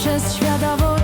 przez świata wolę.